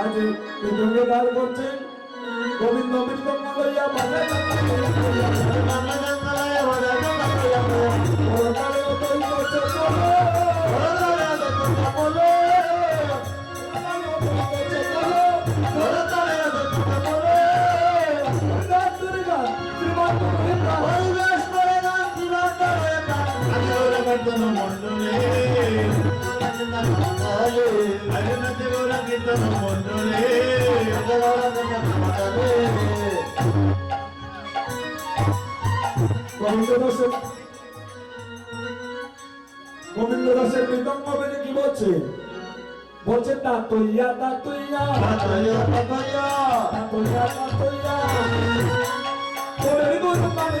আজ বিদ্রোহে দাঁড় করছেন গোবিন্দ মৃতঙ্গ লইয়া বাজায় পরকালে অতই করছে চলো। পরকালে অতই করছে চলো। হরিদাস দুর্গা, শ্রীমন্ত মহিন্দা, গোবিন্দ দাসের গোবিন্দ দাসের মৃতঙ্গ বেদে কি বলছে বলছে তাতইয়া তাতইয়া তাতইয়া তাতইয়া তোরে গুরু মানে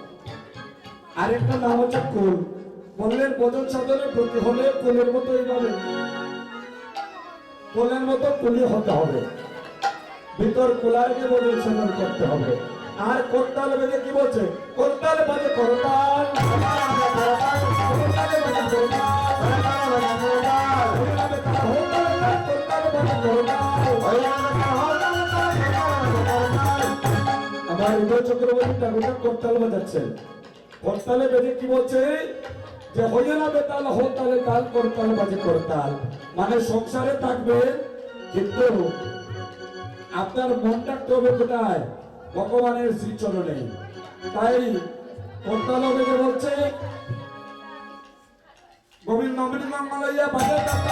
আরেকটা নাম হচ্ছে কোল। বললেন বদল সাধনের প্রতি হলে কোলের মতো এইভাবে। কোলের মতো কুলি হতে হবে। ভিতর কুলারকে বদল সাধন করতে হবে। আর করতাল বেজে কি বলছে? করতাল বাজে করতাল। আমার উদয় চক্রবর্তী ঠাকুরটা করতাল বাজাচ্ছেন। করতালে বেজে কি বলছে যে হইয়ে না বেতাল হতালে তাল করতাল বাজে করতাল মানে সংসারে থাকবে কিন্তু আপনার মন রাখতে হবে কোথায় ভগবানের শ্রীচরণে তাই করতাল বেজে বলছে গোবিন্দ অমৃত মালাইয়া বাজার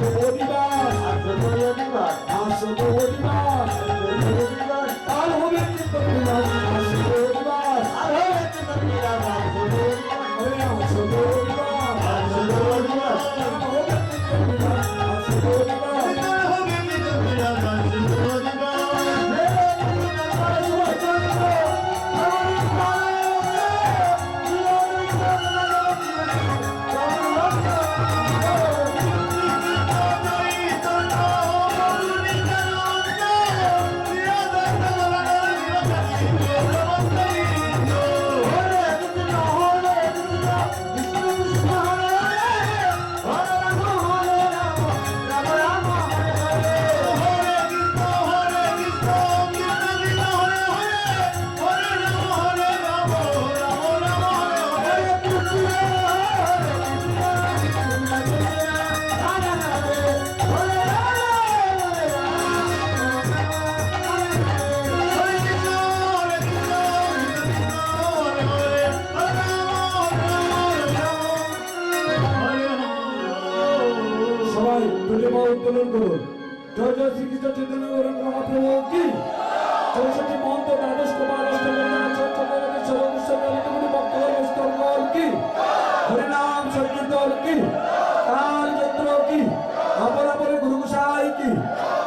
গৌরিতা উত্তোলন করুন জয়। জয় শ্রীকৃষ্ণ চৈতন্য মহাপ্রভু কি চৌষট্টি মন্ত দ্বাদশ অষ্টম কি হরিনাম সংকীর্তন কি তাল যন্ত্র কি অপরাপরে গুরু গোসাই কি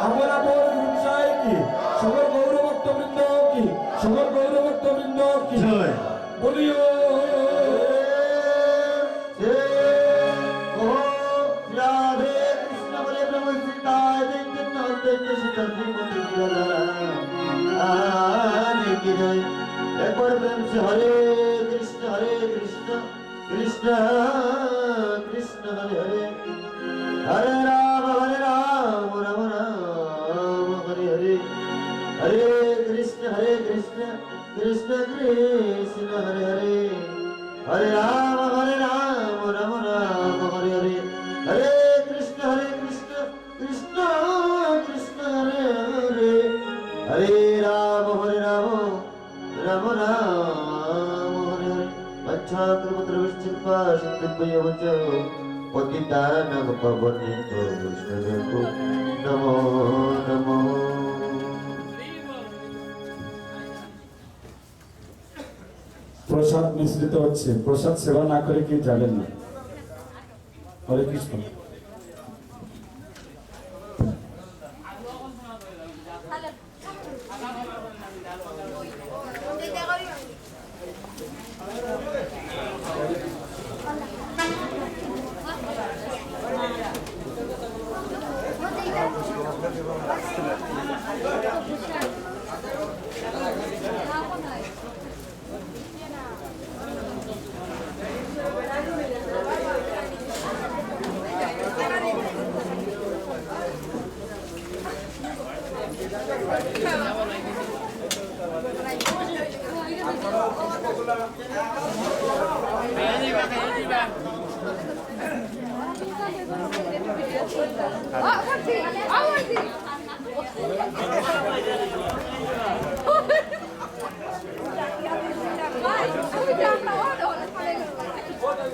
অপরাপর গুরু গোসাই কি সকল গৌরভক্ত কি সকল গৌরভক্ত কি বলিও দৈত্য সীতার শ্রীমতী একবার প্রেম সে হরে কৃষ্ণ হরে কৃষ্ণ কৃষ্ণ কৃষ্ণ হরে হরে। হরে প্রসাদ মিশ্রিত হচ্ছে প্রসাদ সেবা না করে কি যাবেন না হরে Krishna Come on. Thank you.